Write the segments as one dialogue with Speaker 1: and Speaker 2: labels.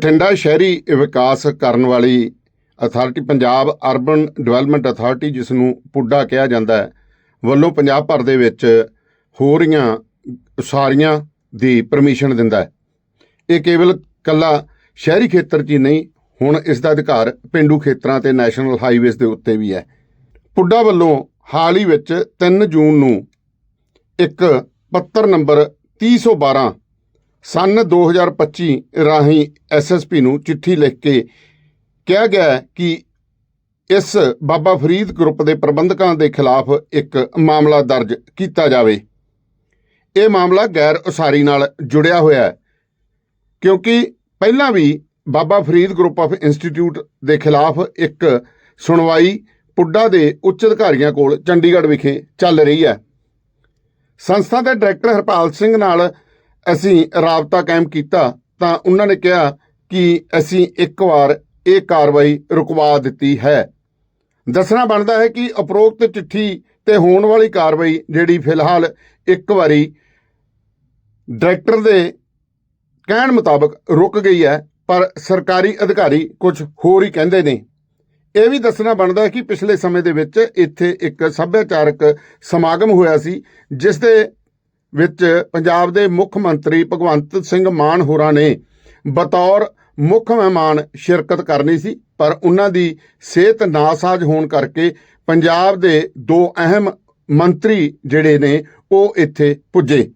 Speaker 1: ਬਠਿੰਡਾ ਸ਼ਹਿਰੀ ਵਿਕਾਸ ਕਰਨ ਵਾਲੀ authority Punjab urban development authority ਜਿਸ ਨੂੰ ਪੁੱਡਾ ਕਿਹਾ ਜਾਂਦਾ ਹੈ, ਵੱਲੋਂ ਪੰਜਾਬ ਭਰ ਦੇ ਵਿੱਚ ਹੋ ਰਹੀਆਂ ਉਸਾਰੀਆਂ ਦੀ ਪਰਮਿਸ਼ਨ ਦਿੰਦਾ ਹੈ। ਇਹ ਕੇਵਲ ਕੱਲਾ ਸ਼ਹਿਰੀ ਖੇਤਰ 'ਚ ਹੀ ਨਹੀਂ, ਹੁਣ ਇਸ ਦਾ ਅਧਿਕਾਰ ਪਿੰਡੂ ਖੇਤਰਾਂ ਤੇ ਨੈਸ਼ਨਲ ਹਾਈਵੇਜ਼ ਦੇ ਉੱਤੇ ਵੀ ਹੈ। ਪੁੱਡਾ ਵੱਲੋਂ ਹਾਲ ਹੀ ਵਿੱਚ 3 ਜੂਨ ਨੂੰ ਇੱਕ ਪੱਤਰ ਨੰਬਰ 3012 ਸਨ 2025 ਰਾਹੀਂ ਐਸਐਸਪੀ ਨੂੰ ਚਿੱਠੀ ਲਿਖ ਕੇ ਕਿਹਾ ਗਿਆ ਕਿ ਇਸ ਬਾਬਾ ਫਰੀਦ ਗਰੁੱਪ ਦੇ ਪ੍ਰਬੰਧਕਾਂ ਦੇ ਖਿਲਾਫ ਇੱਕ ਮਾਮਲਾ ਦਰਜ ਕੀਤਾ ਜਾਵੇ। ਇਹ ਮਾਮਲਾ ਗੈਰ ਉਸਾਰੀ ਨਾਲ ਜੁੜਿਆ ਹੋਇਆ ਹੈ, ਕਿਉਂਕਿ ਪਹਿਲਾਂ ਵੀ Baba Farid group of institute ਦੇ ਖਿਲਾਫ ਇੱਕ ਸੁਣਵਾਈ ਪੁੱਡਾ ਦੇ ਉੱਚ ਅਧਿਕਾਰੀਆਂ ਕੋਲ ਚੰਡੀਗੜ੍ਹ ਵਿਖੇ ਚੱਲ ਰਹੀ ਹੈ। ਸੰਸਥਾ ਦੇ ਡਾਇਰੈਕਟਰ ਹਰਪਾਲ ਸਿੰਘ ਨਾਲ ਅਸੀਂ ਰਾਬਤਾ ਕਾਇਮ ਕੀਤਾ ਤਾਂ ਉਹਨਾਂ ਨੇ ਕਿਹਾ ਕਿ ਅਸੀਂ ਇੱਕ ਵਾਰ ਇਹ ਕਾਰਵਾਈ ਰੁਕਵਾ ਦਿੱਤੀ ਹੈ। ਦੱਸਣਾ ਬਣਦਾ ਹੈ ਕਿ ਉਪਰੋਕਤ ਚਿੱਠੀ ਤੇ ਹੋਣ ਵਾਲੀ ਕਾਰਵਾਈ ਜਿਹੜੀ ਫਿਲਹਾਲ ਇੱਕ ਵਾਰੀ ਡਾਇਰੈਕਟਰ ਦੇ ਕਹਿਣ ਮੁਤਾਬਕ ਰੁਕ ਗਈ ਹੈ, ਪਰ ਸਰਕਾਰੀ ਅਧਿਕਾਰੀ ਕੁਝ ਹੋਰ ਹੀ ਕਹਿੰਦੇ ਨੇ। ਇਹ ਵੀ ਦੱਸਣਾ ਬਣਦਾ ਹੈ ਕਿ ਪਿਛਲੇ ਸਮੇਂ ਦੇ ਵਿੱਚ ਇੱਥੇ ਇੱਕ ਸੱਭਿਆਚਾਰਕ ਸਮਾਗਮ ਹੋਇਆ ਸੀ, ਜਿਸ ਦੇ ਵਿੱਚ ਪੰਜਾਬ ਦੇ ਮੁੱਖ ਮੰਤਰੀ ਭਗਵੰਤ ਸਿੰਘ ਮਾਨ ਹੋਰਾਂ ਨੇ ਬਤੌਰ ਮੁੱਖ ਮਹਿਮਾਨ ਸ਼ਿਰਕਤ ਕਰਨੀ ਸੀ, ਪਰ ਉਹਨਾਂ ਦੀ ਸਿਹਤ ਨਾਸਾਜ਼ ਹੋਣ ਕਰਕੇ ਪੰਜਾਬ ਦੇ ਦੋ ਅਹਿਮ ਮੰਤਰੀ ਜਿਹੜੇ ਨੇ, ਉਹ ਇੱਥੇ ਪੁੱਜੇ।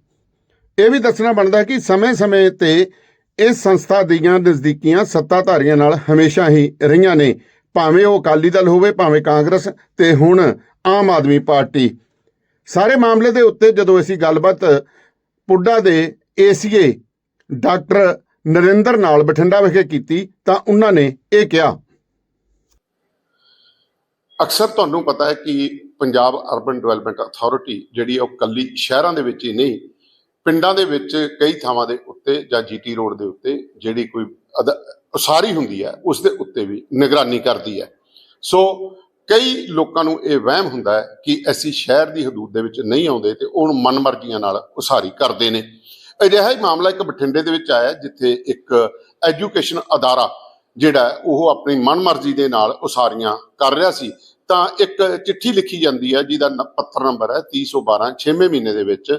Speaker 1: ਇਹ ਵੀ ਦੱਸਣਾ ਬਣਦਾ ਕਿ ਸਮੇਂ-ਸਮੇਂ ਤੇ ਇਸ ਸੰਸਥਾ ਦੀਆਂ ਨਜ਼ਦੀਕੀਆਂ ਸੱਤਾਧਾਰੀਆਂ ਨਾਲ ਹਮੇਸ਼ਾ ਹੀ ਰਹੀਆਂ ਨੇ। ਭਾਵੇਂ ਉਹ ਅਕਾਲੀ ਦਲ ਹੋਵੇ, ਭਾਵੇਂ ਕਾਂਗਰਸ ਤੇ ਹੁਣ ਆਮ ਆਦਮੀ ਪਾਰਟੀ ਸਾਰੇ ਮਾਮਲੇ ਦੇ ਉੱਤੇ ਜਦੋਂ ਅਸੀਂ ਗੱਲਬਾਤ, ਪੁੱਡਾ ਦੇ ਏਸੀਏ ਡਾਕਟਰ ਨਰਿੰਦਰ ਨਾਲ ਬਠਿੰਡਾ ਵਿਖੇ ਕੀਤੀ, ਤਾਂ ਉਹਨਾਂ ਨੇ ਇਹ ਕਿਹਾ। ਅਕਸਰ ਤੁਹਾਨੂੰ ਪਤਾ ਹੈ ਕਿ ਪੰਜਾਬ ਅਰਬਨ ਡਿਵੈਲਪਮੈਂਟ ਅਥਾਰਟੀ ਜਿਹੜੀ ਉਹ ਕੱਲੀ ਸ਼ਹਿਰਾਂ ਦੇ ਵਿੱਚ ਹੀ ਨਹੀਂ, ਪਿੰਡਾਂ ਦੇ ਵਿੱਚ ਕਈ ਥਾਵਾਂ ਦੇ ਉੱਤੇ ਜਾਂ ਜੀਟੀ ਰੋਡ ਦੇ ਉੱਤੇ ਜਿਹੜੀ ਕੋਈ ਅਦ- ਉਸਾਰੀ ਹੁੰਦੀ ਹੈ, ਉਸ ਦੇ ਉੱਤੇ ਵੀ ਨਿਗਰਾਨੀ ਕਰਦੀ ਹੈ। ਸੋ ਕਈ ਲੋਕਾਂ ਨੂੰ ਇਹ ਵਹਿਮ ਹੁੰਦਾ ਹੈ ਕਿ ਅਸੀਂ ਸ਼ਹਿਰ ਦੀ ਹਦੂਦ ਦੇ ਵਿੱਚ ਨਹੀਂ ਆਉਂਦੇ ਤੇ ਉਹ ਮਨਮਰਜ਼ੀਆਂ ਨਾਲ ਉਸਾਰੀ ਕਰਦੇ ਨੇ। ਅਜਿਹਾ ਹੀ ਮਾਮਲਾ ਇੱਕ ਬਠਿੰਡੇ ਦੇ ਵਿੱਚ ਆਇਆ ਜਿੱਥੇ ਇੱਕ ਐਜੂਕੇਸ਼ਨ ਅਦਾਰਾ ਜਿਹੜਾ ਉਹ ਆਪਣੀ ਮਨਮਰਜ਼ੀ ਦੇ ਨਾਲ ਉਸਾਰੀਆਂ ਕਰ ਰਿਹਾ ਸੀ। ਤਾਂ ਇੱਕ ਚਿੱਠੀ ਲਿਖੀ ਜਾਂਦੀ ਹੈ ਜਿਹਦਾ ਪੱਤਰ ਨੰਬਰ ਹੈ 3012 6ਵੇਂ ਮਹੀਨੇ ਦੇ ਵਿੱਚ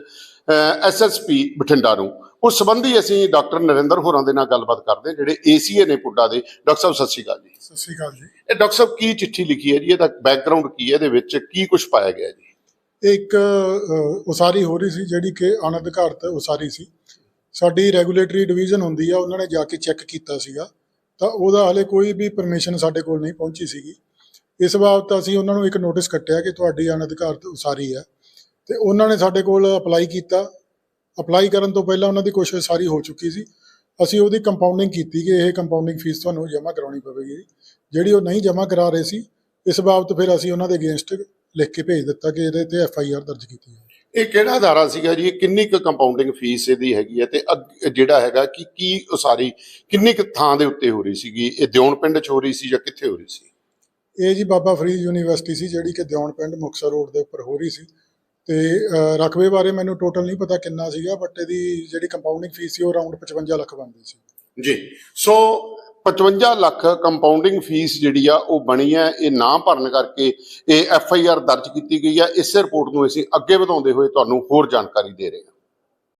Speaker 1: ਐਸਐਸਪੀ ਬਠਿੰਡਾ ਨੂੰ। ਉਸ ਸੰਬੰਧੀ ਅਸੀਂ ਡਾਕਟਰ ਨਰਿੰਦਰ ਹੋਰਾਂ ਦੇ ਨਾਲ ਗੱਲਬਾਤ ਕਰਦੇ ਹਾਂ, ਜਿਹੜੇ ਏਸੀਏ ਨੇ ਪੁੱਡਾ ਦੇ। ਡਾਕਟਰ ਸਾਹਿਬ ਸਤਿ ਸ਼੍ਰੀ ਅਕਾਲ ਜੀ।
Speaker 2: ਸਤਿ ਸ਼੍ਰੀ ਅਕਾਲ ਜੀ।
Speaker 1: ਇਹ ਡਾਕਟਰ ਸਾਹਿਬ ਕੀ ਚਿੱਠੀ ਲਿਖੀ ਹੈ ਜੀ? ਇਹਦਾ ਬੈਕਗ੍ਰਾਉਂਡ ਕੀ ਹੈ? ਇਹਦੇ ਵਿੱਚ ਕੀ ਕੁਝ ਪਾਇਆ ਗਿਆ ਜੀ?
Speaker 2: ਇੱਕ ਉਸਾਰੀ ਹੋ ਰਹੀ ਸੀ ਜਿਹੜੀ ਕਿ ਅਨਅਧਿਕਾਰਤ ਉਸਾਰੀ ਸੀ। ਸਾਡੀ ਰੈਗੂਲੇਟਰੀ ਡਿਵੀਜ਼ਨ ਹੁੰਦੀ ਆ ਉਹਨਾਂ ਨੇ ਜਾ ਕੇ ਚੈੱਕ ਕੀਤਾ ਸੀਗਾ। ਤਾਂ ਉਹਦਾ ਹਲੇ ਕੋਈ ਵੀ ਪਰਮਿਸ਼ਨ ਸਾਡੇ ਕੋਲ ਨਹੀਂ ਪਹੁੰਚੀ ਸੀਗੀ। ਇਸ ਬਾਬਤ ਅਸੀਂ ਉਹਨਾਂ ਨੂੰ ਇੱਕ ਨੋਟਿਸ ਕੱਟਿਆ ਕਿ ਤੁਹਾਡੀ ਅਨਅਧਿਕਾਰਤ ਉਸਾਰੀ ਹੈ ਤੇ ਉਹਨਾਂ ਨੇ ਸਾਡੇ ਕੋਲ ਅਪਲਾਈ ਕੀਤਾ। ਅਪਲਾਈ ਕਰਨ ਤੋਂ ਪਹਿਲਾਂ ਉਹਨਾਂ ਦੀ ਕੋਸ਼ਿਸ਼ ਸਾਰੀ ਹੋ ਚੁੱਕੀ ਸੀ। ਅਸੀਂ ਉਹਦੀ ਕੰਪਾਊਂਡਿੰਗ ਕੀਤੀ ਕਿ ਇਹ ਕੰਪਾਊਂਡਿੰਗ ਫੀਸ ਤੁਹਾਨੂੰ ਜਮ੍ਹਾਂ ਕਰਾਉਣੀ ਪਵੇਗੀ। ਜਿਹੜੀ ਉਹ ਨਹੀਂ ਜਮ੍ਹਾਂ ਕਰਾ ਰਹੇ ਸੀ, ਇਸ ਬਾਬਤ ਫਿਰ ਅਸੀਂ ਉਹਨਾਂ ਦੇ ਅਗੇਂਸਟ ਲਿਖ ਕੇ ਭੇਜ ਦਿੱਤਾ ਕਿ ਇਹਦੇ ਤੇ ਐਫ ਆਈ ਆਰ ਦਰਜ ਕੀਤੀ ਹੈ
Speaker 1: ਇਹ ਕਿਹੜਾ ਅਦਾਰਾ ਸੀਗਾ ਜੀ? ਇਹ ਕਿੰਨੀ ਕੁ ਕੰਪਾਊਂਡਿੰਗ ਫੀਸ ਇਹਦੀ ਹੈਗੀ ਹੈ ਤੇ ਅੱਗ- ਜਿਹੜਾ ਹੈਗਾ ਕਿ ਕੀ ਉਸਾਰੀ, ਕਿੰਨੀ ਕੁ ਥਾਂ ਦੇ ਉੱਤੇ ਹੋ ਰਹੀ ਸੀਗੀ? ਇਹ ਦਿਉਣ ਪਿੰਡ 'ਚ ਹੋ ਰਹੀ ਸੀ ਜਾਂ ਕਿੱਥੇ ਹੋ ਰਹੀ ਸੀ?
Speaker 2: ਇਹ ਜੀ ਬਾਬਾ ਫਰੀਦ ਯੂਨੀਵਰਸਿਟੀ ਸੀ ਜਿਹੜੀ ਕਿ ਦਿਉਣ ਪਿੰਡ ਮੁਕਤਸਰ ਰੋਡ ਦੇ ਉੱਪਰ ਹੋ ਰਹੀ ਸੀ। ਤੇ ਰਕਬੇ ਬਾਰੇ ਮੈਨੂੰ ਟੋਟਲ ਨਹੀਂ ਪਤਾ ਕਿੰਨਾ ਸੀਗਾ ਬਟ ਇਹਦੀ ਜਿਹੜੀ ਕੰਪਾਊਂਡਿੰਗ ਫੀਸ ਸੀ ਉਹ ਅਰਾਊਂਡ 55 ਲੱਖ ਬਣਦੀ ਸੀ।
Speaker 1: ਜੀ ਸੋ 55 ਲੱਖ ਕੰਪਾਊਂਡਿੰਗ ਫੀਸ ਜਿਹੜੀ ਆ ਉਹ ਬਣੀ ਹੈ, ਇਹ ਨਾ ਭਰਨ ਕਰਕੇ ਇਹ ਐਫ ਆਈ ਆਰ ਦਰਜ ਕੀਤੀ ਗਈ ਹੈ ਇਸੇ ਰਿਪੋਰਟ ਨੂੰ ਅਸੀਂ ਅੱਗੇ ਵਧਾਉਂਦੇ ਹੋਏ ਤੁਹਾਨੂੰ ਹੋਰ ਜਾਣਕਾਰੀ ਦੇ ਰਹੇ ਹਾਂ।